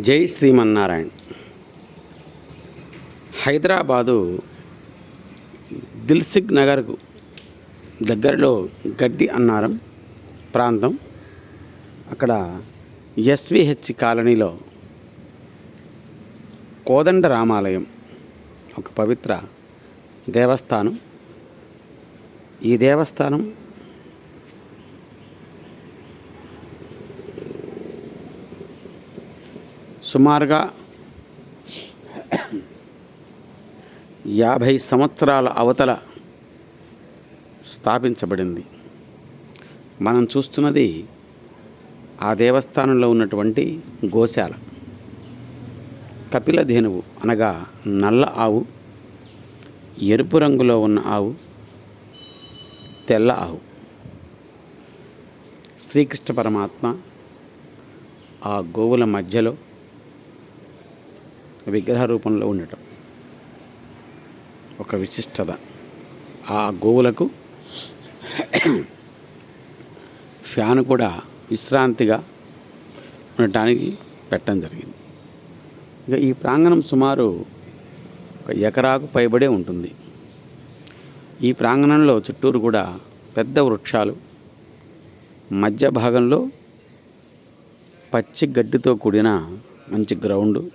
జై శ్రీమన్నారాయణ. హైదరాబాదు దిల్సిగ్ నగర్కు దగ్గరలో గడ్డి అన్నారం ప్రాంతం. అక్కడ ఎస్విహెచ్ కాలనీలో కోదండ రామాలయం ఒక పవిత్ర దేవస్థానం. ఈ దేవస్థానం సుమారుగా యాభై సంవత్సరాల అవతల స్థాపించబడింది. మనం చూస్తున్నది ఆ దేవస్థానంలో ఉన్నటువంటి గోశాల. కపిల ధేనువు అనగా నల్ల ఆవు ఎరుపు రంగులో ఉన్న ఆవు తెల్ల ఆవు. శ్రీకృష్ణ పరమాత్మ ఆ గోవుల మధ్యలో విగ్రహ రూపంలో ఉండటం. ఒక విశిష్టత. ఆ గోవులకు ఫ్యాన్ కూడా విశ్రాంతిగా ఉండటానికి పెట్టడం జరిగింది. ఇక ఈ ప్రాంగణం సుమారు ఒక ఎకరాకు పైబడే ఉంటుంది. ఈ ప్రాంగణంలో చుట్టూరు కూడా పెద్ద వృక్షాలు మధ్య భాగంలో పచ్చి గడ్డితో కూడిన మంచి గ్రౌండు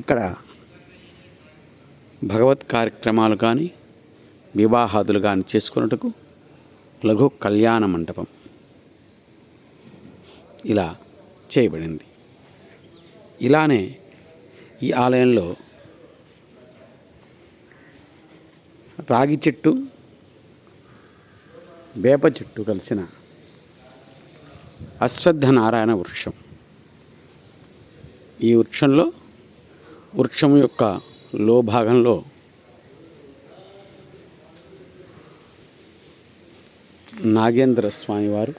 ఇక్కడ భగవత్ కార్యక్రమాలు కానీ వివాహాదులు కానీ చేసుకున్నట్టుకు లఘు కళ్యాణ మండపం ఇలా చేయబడింది. ఇలానే ఈ ఆలయంలో రాగి చెట్టు వేప చెట్టు కలిసిన అశ్వత్థ నారాయణ వృక్షం. ఈ వృక్షంలో వృక్షం యొక్క లో భాగంలో నాగేంద్ర స్వామివారు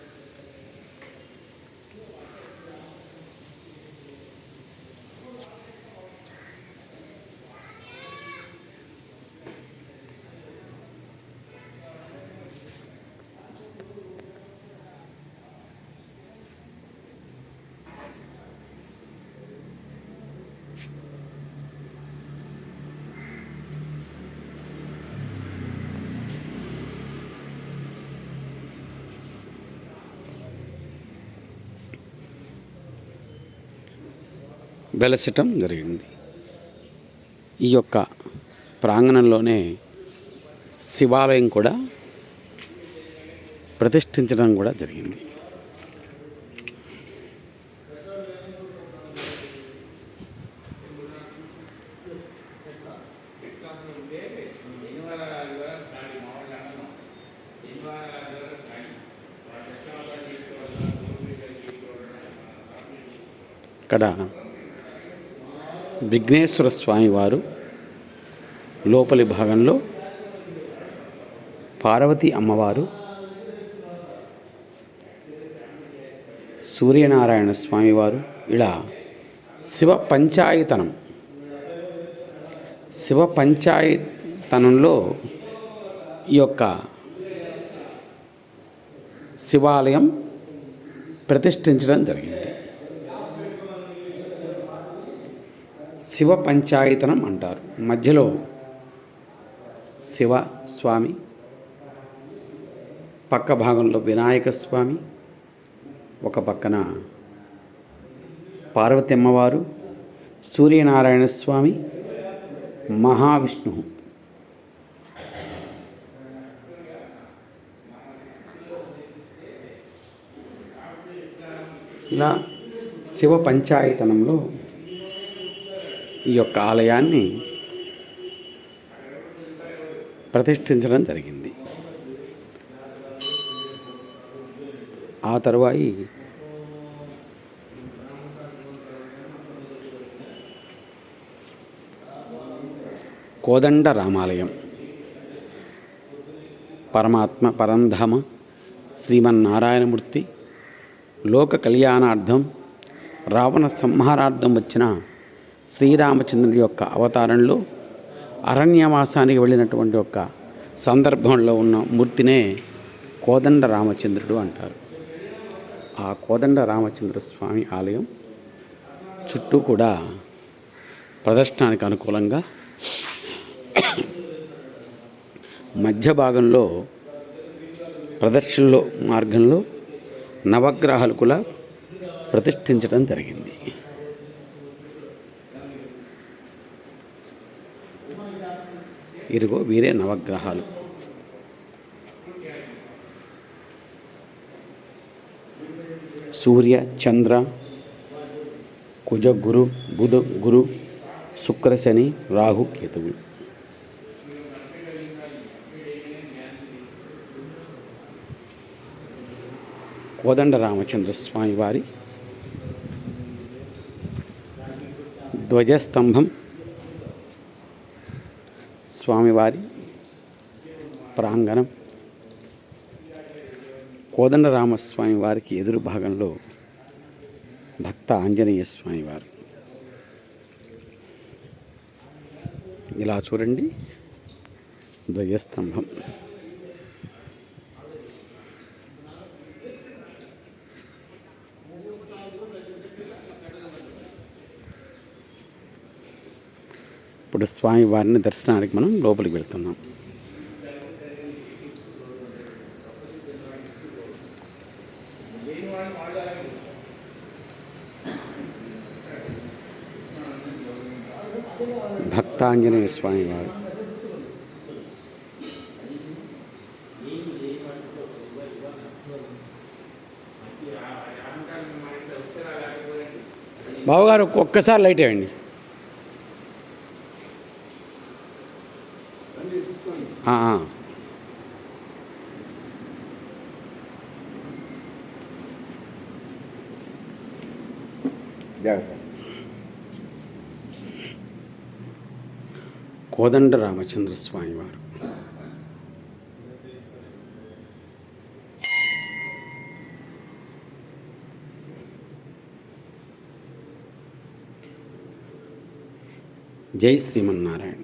వెలసటం జరిగింది. ఈ యొక్క ప్రాంగణంలోనే శివాలయం కూడా ప్రతిష్ఠించడం కూడా జరిగింది. ఇక్కడ విఘ్నేశ్వర స్వామివారు లోపలి భాగంలో పార్వతి అమ్మవారు సూర్యనారాయణ స్వామివారు ఇలా శివ పంచాయతనం శివ పంచాయతనంలో ఈ యొక్క శివాలయం ప్రతిష్ఠించడం జరిగింది. శివ పంచాయతనం అంటారు. మధ్యలో శివ స్వామి పక్క భాగంలో వినాయక స్వామి ఒక పక్కన పార్వతి అమ్మవారు సూర్యనారాయణ స్వామి మహావిష్ణు ఇలా శివ పంచాయతనంలో ఈ యొక్క ఆలయాన్ని ప్రతిష్ఠించడం జరిగింది. ఆ తరువాయి కోదండ రామాలయం. పరమాత్మ పరంధామ శ్రీమన్నారాయణమూర్తి లోక కళ్యాణార్థం రావణ సంహారార్థం వచ్చిన శ్రీరామచంద్రుడి యొక్క అవతారంలో అరణ్యవాసానికి వెళ్ళినటువంటి యొక్క సందర్భంలో ఉన్న మూర్తినే కోదండ రామచంద్రుడు అంటారు. ఆ కోదండ రామచంద్ర స్వామి ఆలయం చుట్టూ కూడా ప్రదర్శనానికి అనుకూలంగా మధ్య భాగంలో ప్రదర్శనలో మార్గంలో నవగ్రహాలు కూడా ప్రతిష్ఠించడం జరిగింది. ఇదిగో వీరే నవగ్రహాలు. సూర్య చంద్ర కుజ గురు బుధ గురు శుక్ర శని రాహు కేతువులు. కోదండ రామచంద్ర స్వామి వారి ధ్వజస్తంభం స్వామివారి ప్రాంగణం కోదండరామస్వామి వారికి ఎదురు భాగంలో భక్త ఆంజనేయ స్వామి వారు. ఇలా చూడండి ధ్వజస్తంభం. ఇప్పుడు స్వామి వారిని దర్శనానికి మనం లోపలికి వెళ్తున్నాం. భక్తాంజనేయ స్వామివారు బావగారు ఒక్కసారి లైట్ వేయండి. ఆ, ఆ. జాగ్రత్త కోదండ రామచంద్ర స్వామి వారు జై శ్రీమన్నారాయణ